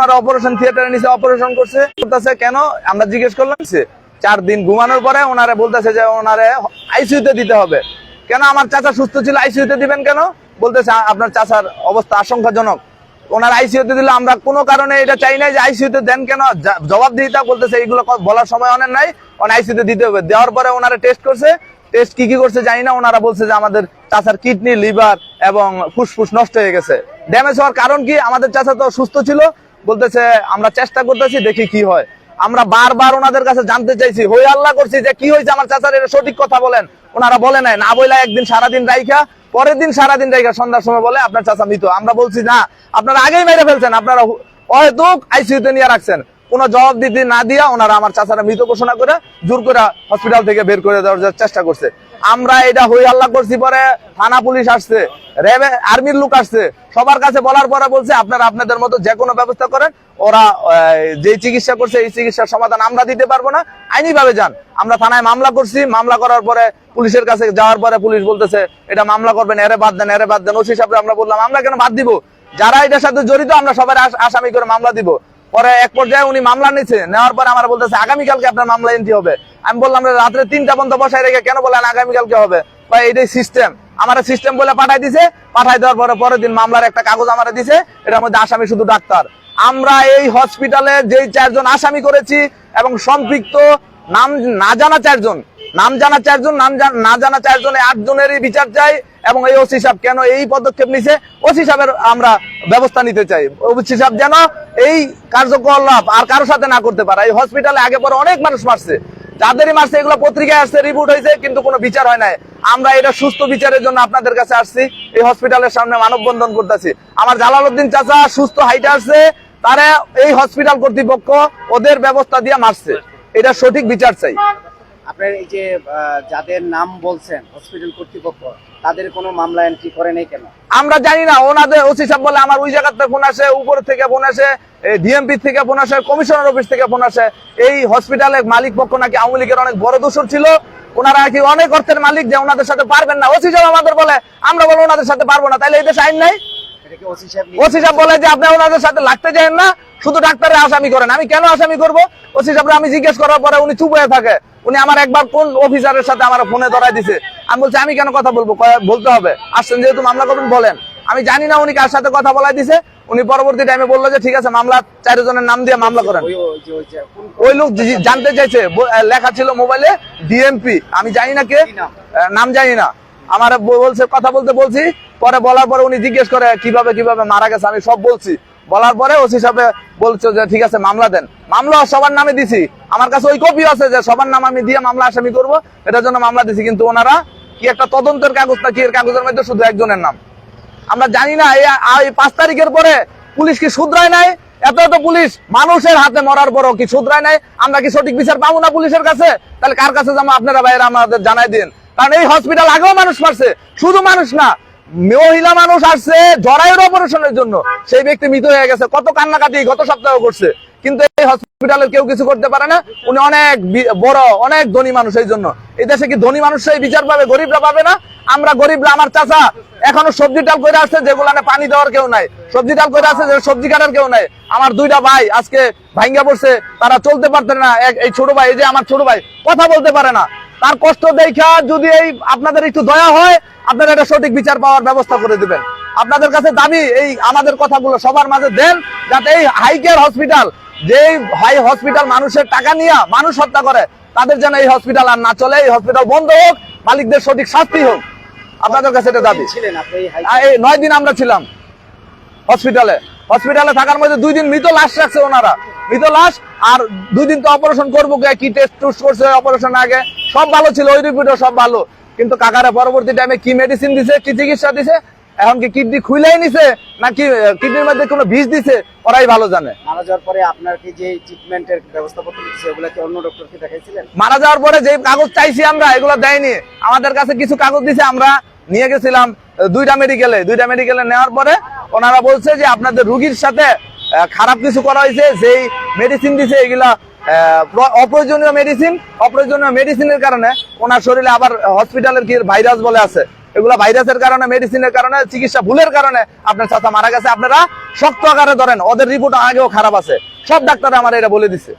ওনারা অপারেশন থিয়েটারে নিচে অপারেশন করছে। বলতেছে, কেন? আমরা জিজ্ঞেস করলাম চার দিন ঘুমানোর পরে ওনারা বলতেছে যে ওনারে আইসিইউতে দিতে হবে। কেন? আমার চাচা সুস্থ ছিল আইসিইউতে দিবেন কেন? বলতেছে আপনার চাচার অবস্থা আশঙ্কাজনক। ওনার আইসিইউতে দিলে আমরা কোনো কারণে এটা চাই নাই যে আইসিইউতে দেন কেন? জবাব দিতে বলতেছে, এইগুলো বলার সময় অনেক নাই। ওনার আইসিইউতে দিতে হবে। দেওয়ার পরে ওনারা টেস্ট করছে। টেস্ট কি কি করছে জানি না। ওনারা বলছে যে আমাদের চাচার কিডনি লিভার এবং ফুসফুস নষ্ট হয়ে গেছে। ড্যামেজ হওয়ার কারণ কি? আমাদের চাচা তো সুস্থ ছিল। বলতেছে, আমরা চেষ্টা করতেছি, দেখি কি হয়। আমরা বারবার ওনাদের কাছে জানতে চাইছি, হই আল্লাহ করছি যে কি হয়েছে আমার চাচার, এটা সঠিক কথা বলেন। ওনারা বলে নাই, না বইলা একদিন সারাদিন রাইখা, পরের দিন সারাদিন রাইখা। সন্ধ্যার সময় বলে, আপনার চাচা মৃত। আমরা বলছি, না, আপনারা আগেই মেরে ফেলছেন, আপনারা হয়তো আইসিইউতে নিয়ে রাখছেন। কোনো জবাব দিতে না দিয়া ওনারা আমার চাচারা মৃত ঘোষণা করে জোর করে হসপিটাল থেকে বের করে দেওয়ার চেষ্টা করছে। আমরা এটা হই হাল্লা করছি, পরে থানা পুলিশ আসছে র্যাবে আর্মির লোক আসছে। সবার কাছে বলার পরে বলছে, আপনারা আপনাদের মতো যে কোনো ব্যবস্থা করেন, ওরা যে চিকিৎসা করছে, এই চিকিৎসার সমাধান আমরা দিতে পারব না। আইনি ভাবে যান। আমরা থানায় মামলা করছি, মামলা করার পরে পুলিশের কাছে যাওয়ার পরে পুলিশ বলতেছে, এটা মামলা করবেন, এরে বাদ দেন, এরে বাদ দেন। ওসি সাহেব আমরা বললাম, আমরা কেন বাদ দিব? যারা এটার সাথে জড়িত, আমরা আস- আসামি করে মামলা দিব। পরে এক পর্যায়ে উনি মামলা নিচ্ছে নেওয়ার পরে আমার বলতেছে, আগামীকালকে আপনার মামলা এন্ট্রি হবে। আমি বললাম রাত্রে তিনটা পর্যন্ত বসায় রেখে কেন বলেন আগামীকালকে হবে? বা এটাই সিস্টেম আমার সিস্টেম বলে পাঠাই দিছে পাঠাই দেওয়ার পরে পরের দিন মামলার একটা কাগজ আমার দিছে, এটার মধ্যে আসামি শুধু ডাক্তার। আমরা এই হসপিটালে যেই চারজন আসামি করেছি এবং সম্পৃক্ত নাম, না জানা চারজন, নাম জানা চারজন, নাম না জানা চারজনে আট জনেরই বিচার চাই এবং এই ওসি সাহেব কেন এই পদক্ষেপ নিছে, ওসি সাহেবের আমরা ব্যবস্থা নিতে চাই। ওসি সাহেব যেন এই কার্যকলাপ আর কারোর সাথে না করতে পারে। এই হসপিটালে আগে পরে অনেক মানুষ মারছে। যাদেরই মারছে, এগুলো পত্রিকায় আসছে রিপোর্ট হয়েছে, কিন্তু কোনো বিচার হয় নাই। আমরা এটা সুস্থ বিচারের জন্য আপনাদের কাছে আসছি। এই হসপিটালের সামনে মানববন্ধন করতেছি। আমার জালালউদ্দিন চাচা সুস্থ হাইটে আসছে, তারা এই হসপিটাল কর্তৃপক্ষ ওদের ব্যবস্থা দিয়ে মারছে। এটা সঠিক বিচার চাই। আপনার এই যে যাদের নাম বলছেন হসপিটাল কর্তৃপক্ষ, তাদের কোনো মামলা এন্ট্রি করে নেই কেন? আমরা জানি না, ওনাদের ওসি সাহেব বলে আমার ওই জায়গাতে ফোন আসে, উপর থেকে ফোন আসে ডিএমপি থেকে ফোন আসে কমিশনার অফিস থেকে ফোন আসে। এই হসপিটালের মালিক পক্ষ নাকি আওয়ামী লীগের অনেক বড় দোষর ছিল, ওনারা কি অনেক অর্থের মালিক যে ওনাদের সাথে পারবেন না? ওসি সাহেব আমাদের বলে, আমরা বলে ওনাদের সাথে পারব না, তাইলে এই দেশে আইন নাই? ওসি সাহেব বলে যে আপনি ওনাদের সাথে লাগতে চান না শুধু ডাক্তারের আসামি করেন। আমি কেন আসামি করব? ওসি সাহেব আমি জিজ্ঞেস করার পরে উনি চুপ হয়ে থাকে। উনি আমার একবার কোন অফিসারের সাথে আমার ফোনে ধরাই দিছে। আমি বলছি আমি কেন কথা বলব? বলতে হবে। আসছেন যেহেতু মামলা করবেন বলেন। আমি জানি না উনি কার সাথে কথা বলাই দিছে। উনি পরবর্তী টাইমে বলল যে ঠিক আছে মামলা চারজনের নাম দিয়ে মামলা করেন। ওই লোক জানতে চাইছে। লেখা ছিল মোবাইলে ডিএমপি। আমি জানি না কে। নাম? জানি না। আমার বলছে কথা বলতে বলছি পরে বলার পরে উনি জিজ্ঞেস করে, কীভাবে কীভাবে মারা গেছে? আমি সব বলছি। বলার পরে ওসি সাহেব বলছে যে, ঠিক আছে, মামলা দেন। মামলা সবার নামে দিছি। আমার কাছে ওই কপি আছে যে, সবার নাম আমি দিয়ে মামলা আসামি করব, এটার জন্য মামলা দিছি। কিন্তু ওনারা কি একটা তদন্তের কাগজ না কি এর কাগজের মধ্যে শুধু একজনের নাম? আমরা জানি না, এই পাঁচ তারিখের পরে পুলিশ কি শুধরায় নাই? এত এত পুলিশ মানুষের হাতে মরার পরও কি শুধরায় নাই? আমরা কি সঠিক বিচার পাবো না পুলিশের কাছে? তাহলে কার কাছে যাব? আপনারা বাইরে আমাদের জানাই দিন। কারণ এই হসপিটাল আগেও মানুষ মারছে, শুধু মানুষ না মহিলা মানুষ আসছে জরায়ুর অপারেশনের জন্য। সেই ব্যক্তি মৃত হয়ে গেছে। কত কান্নাকাটি, গত সপ্তাহে করছে। কিন্তু এই হসপিটালের কেউ কিছু করতে পারে না। উনি অনেক বড়, অনেক ধনী মানুষ এই জন্য। এই দেশে কি ধনী মানুষ সেই বিচার পাবে, গরিবরা পাবে না? আমরা গরিবরা, আমার চাচা এখনও সবজি ডাল করে আসছে যেগুলো পানি দেওয়ার কেউ নাই। সবজি ডাল করে আসছে সবজি কাটার কেউ নাই। আমার দুইটা ভাই আজকে ভাঙ্গা পড়ছে, তারা চলতে পারতেন না। এই ছোট ভাই, এই যে আমার ছোট ভাই, কথা বলতে পারে না। তার কষ্ট দেখা যদি এই আপনাদের একটু দয়া হয় আপনারা এটা সঠিক বিচার পাওয়ার ব্যবস্থা করে দিবেন। আপনাদের কাছে দাবি এই আমাদের কথাগুলো সবার মাঝে দেন যাতে এই হাই কেয়ার হসপিটাল যে হাই হসপিটাল মানুষের টাকা নিয়ে মানুষ হত্যা করে তাদের যেন এই হসপিটাল আর না চলে এই হসপিটাল বন্ধ হোক মালিকদের সঠিক শাস্তি হোক। আপনাদের কাছে এটা দাবি। এই নয় দিন আমরা ছিলাম হসপিটালে হসপিটালে থাকার মধ্যে দুই দিন মৃত লাশ রাখছে ওনারা। মৃত লাশ আর দুই দিন তো অপারেশন করব কে, কি টেস্ট টুস্ট করছে অপারেশন আগে। সব ভালো ছিল ওই রিপোর্টও সব ভালো। কিন্তু কাকারে পরবর্তী টাইমে কি মেডিসিন দিছে কি চিকিৎসা দিছে এখন কি কিডনি খুলেই নিছে নাকি কিডনির মধ্যে কোনো বিষ দিছে ওরাই ভালো জানে। মারা যাওয়ার পরে আপনার কি যে ট্রিটমেন্টের ব্যবস্থাপত্র দিচ্ছে ওগুলা কি অন্য ডক্টরকে দেখাইছিলেন? মারা যাওয়ার পরে যে কাগজ চাইছি আমরা এগুলো দেয়নি। আমাদের কাছে কিছু কাগজ দিছে আমরা নিয়ে গেছিলাম দুইটা মেডিকেলে দুইটা মেডিকেলে নেওয়ার পরে ওনারা বলছে যে আপনাদের রুগীর সাথে খারাপ কিছু করা হয়েছে যেই মেডিসিন দিছে এগুলা অপ্রয়োজনীয় মেডিসিন অপ্রয়োজনীয় মেডিসিনের কারণে ওনার শরীরে আবার হসপিটালের কি ভাইরাস বলে আছে? এগুলো ভাইরাসের কারণে মেডিসিনের কারণে, চিকিৎসা ভুলের কারণে আপনার চাচা মারা গেছে। আপনারা শক্ত আকারে ধরেন, ওদের রিপোর্ট আগেও খারাপ আছে। সব ডাক্তার আমার এটা বলে দিছে।